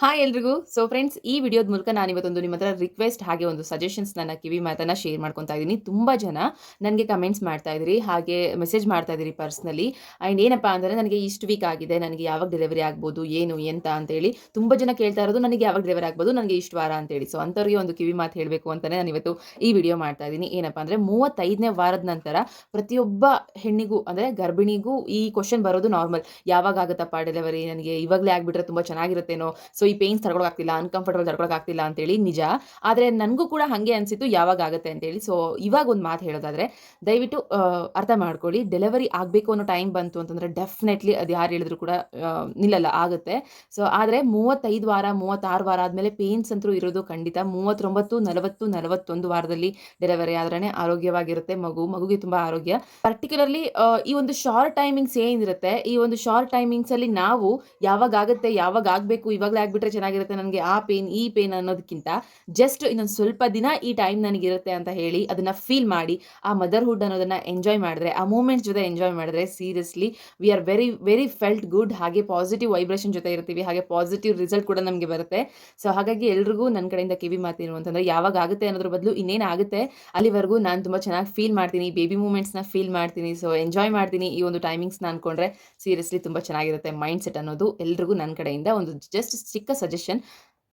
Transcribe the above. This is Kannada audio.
ಹಾಯ್ ಎಲ್ರಿಗೂ. ಸೊ ಫ್ರೆಂಡ್ಸ್ ಈ ವಿಡಿಯೋದ ಮೂಲಕ ನಾನು ಇವತ್ತೊಂದು ನಿಮ್ಮ ಹತ್ರ ರಿಕ್ವೆಸ್ಟ್ ಹಾಗೆ ಒಂದು ಸಜೆಷನ್ಸ್ ನನ್ನ ಕಿವಿ ಮಾತನ್ನ ಶೇರ್ ಮಾಡ್ಕೊತಾ ಇದ್ದೀನಿ. ತುಂಬ ಜನ ನನಗೆ ಕಮೆಂಟ್ಸ್ ಮಾಡ್ತಾ ಇದ್ದೀರಿ ಹಾಗೆ ಮೆಸೇಜ್ ಮಾಡ್ತಾ ಇದ್ದೀರಿ ಪರ್ಸ್ನಲಿ ಆ್ಯಂಡ್ ಏನಪ್ಪ ಅಂದರೆ ನನಗೆ ಇಷ್ಟು ವೀಕ್ ಆಗಿದೆ, ನನಗೆ ಯಾವಾಗ ಡೆಲಿವರಿ ಆಗ್ಬೋದು, ಏನು, ಎಂತ ಅಂತೇಳಿ ತುಂಬ ಜನ ಕೇಳ್ತಾ ಇರೋದು ನನಗೆ ಯಾವಾಗ ಡೆಲಿವರಿ ಆಗ್ಬೋದು, ನನಗೆ ಇಷ್ಟು ವಾರ ಅಂತೇಳಿ ಸೊ ಅಂಥವ್ರಿಗೆ ಒಂದು ಕಿವಿ ಮಾತು ಹೇಳಬೇಕು ಅಂತಲೇ ನಾನು ಇವತ್ತು ಈ ವಿಡಿಯೋ ಮಾಡ್ತಾ ಇದ್ದೀನಿ. ಏನಪ್ಪ ಅಂದರೆ ಮೂವತ್ತೈದನೇ ವಾರದ ನಂತರ ಪ್ರತಿಯೊಬ್ಬ ಹೆಣ್ಣಿಗೂ ಅಂದರೆ ಗರ್ಭಿಣಿಗೂ ಈ ಕ್ವಶನ್ ಬರೋದು ನಾರ್ಮಲ್ ಯಾವಾಗ ಆಗುತ್ತಪ್ಪ ಡೆಲಿವರಿ ನನಗೆ ಇವಾಗಲೇ ಆಗಿಬಿಟ್ರೆ ತುಂಬ ಚೆನ್ನಾಗಿರುತ್ತೇನೋ? ಸೊ ಈ ಪೇನ್ಸ್ ತಡ್ಕೊಳಕ್ಕಾಗ್ತಿಲ್ಲ ಅನ್ಕಂಫರ್ಟಬಲ್ ಅಂತ ಅಂತೇಳಿ ನಿಜ. ಆದರೆ ನನಗೂ ಕೂಡ ಹಾಗೆ ಅನಿಸಿತ್ತು, ಯಾವಾಗ ಆಗುತ್ತೆ ಅಂತೇಳಿ. ಸೊ ಇವಾಗ ಒಂದು ಮಾತು ಹೇಳೋದಾದ್ರೆ, ದಯವಿಟ್ಟು ಅರ್ಥ ಮಾಡ್ಕೊಳ್ಳಿ. ಡೆಲಿವರಿ ಆಗಬೇಕು ಅನ್ನೋ ಟೈಮ್ ಬಂತು ಅಂತಂದರೆ ಡೆಫಿನೆಟ್ಲಿ ಅದು ಯಾರು ಹೇಳಿದ್ರು ಕೂಡ ನಿಲ್ಲಲ್ಲ, ಆಗುತ್ತೆ. ಸೊ ಆದರೆ ಮೂವತ್ತೈದು ವಾರ, ಮೂವತ್ತಾರು ವಾರ ಆದಮೇಲೆ ಪೇನ್ಸ್ ಅಂತೂ ಇರೋದು ಖಂಡಿತ. ಮೂವತ್ತೊಂಬತ್ತು, ನಲವತ್ತು, ನಲವತ್ತೊಂದು ವಾರದಲ್ಲಿ ಡೆಲಿವರಿ ಆದ್ರೆ ಆರೋಗ್ಯವಾಗಿರುತ್ತೆ ಮಗು. ಮಗುಗೆ ತುಂಬ ಆರೋಗ್ಯ. ಪರ್ಟಿಕ್ಯುಲರ್ಲಿ ಈ ಒಂದು ಶಾರ್ಟ್ ಟೈಮಿಂಗ್ಸ್ ಏನಿರುತ್ತೆ, ಈ ಒಂದು ಶಾರ್ಟ್ ಟೈಮಿಂಗ್ಸಲ್ಲಿ ನಾವು ಯಾವಾಗ ಆಗುತ್ತೆ, ಯಾವಾಗ ಆಗಬೇಕು, ಇವಾಗಲೇ ಆಗಿಬಿಟ್ರೆ ಚೆನ್ನಾಗಿರುತ್ತೆ ನನಗೆ ಆ ಪೇನ್ ಈ ಪೇನ್ ಅನ್ನೋದಕ್ಕಿಂತ ಜಸ್ಟ್ ಇನ್ನೊಂದು ಸ್ವಲ್ಪ ದಿನ ಈ ಟೈಮ್ ನನಗಿರುತ್ತೆ ಅಂತ ಹೇಳಿ ಅದನ್ನು ಫೀಲ್ ಮಾಡಿ, ಆ ಮದರ್ಹುಡ್ ಅನ್ನೋದನ್ನು ಎಂಜಾಯ್ ಮಾಡಿದ್ರೆ, ಆ ಮೂಮೆಂಟ್ಸ್ ಜೊತೆ ಎಂಜಾಯ್ ಮಾಡಿದ್ರೆ seriously we are very very felt good ಹಾಗೆ ಪಾಸಿಟಿವ್ ವೈಬ್ರೇಷನ್ ಜೊತೆ ಇರ್ತೀವಿ, ಹಾಗೆ ಪಾಸಿಟಿವ್ ರಿಸಲ್ಟ್ ಕೂಡ ನಮಗೆ ಬರುತ್ತೆ. ಸೊ ಹಾಗಾಗಿ ಎಲ್ರಿಗೂ ನನ್ನ ಕಡೆಯಿಂದ ಕಿವಿ ಮಾತೇನು ಅಂತಂದರೆ ಯಾವಾಗ ಆಗುತ್ತೆ ಅನ್ನೋದ್ರ ಬದಲು ಇನ್ನೇನು ಆಗುತ್ತೆ, ಅಲ್ಲಿವರೆಗೂ ನಾನು ತುಂಬ ಚೆನ್ನಾಗಿ ಫೀಲ್ ಮಾಡ್ತೀನಿ ಬೇಬಿ ಮೂಮೆಂಟ್ಸ್ನ ಫೀಲ್ ಮಾಡ್ತೀನಿ ಸೊ ಎಂಜಾಯ್ ಮಾಡ್ತೀನಿ ಈ ಒಂದು ಟೈಮಿಂಗ್ಸ್ನ ಅಂದ್ಕೊಂಡ್ರೆ ಸೀರಿಯಸ್ಲಿ ತುಂಬ ಚೆನ್ನಾಗಿರುತ್ತೆ ಮೈಂಡ್ ಸೆಟ್ ಅನ್ನೋದು ಎಲ್ರಿಗೂ ನನ್ನ ಕಡೆಯಿಂದ ಒಂದು ಜಸ್ಟ್ ಚಿಕ್ಕ ಸಜೆಷನ್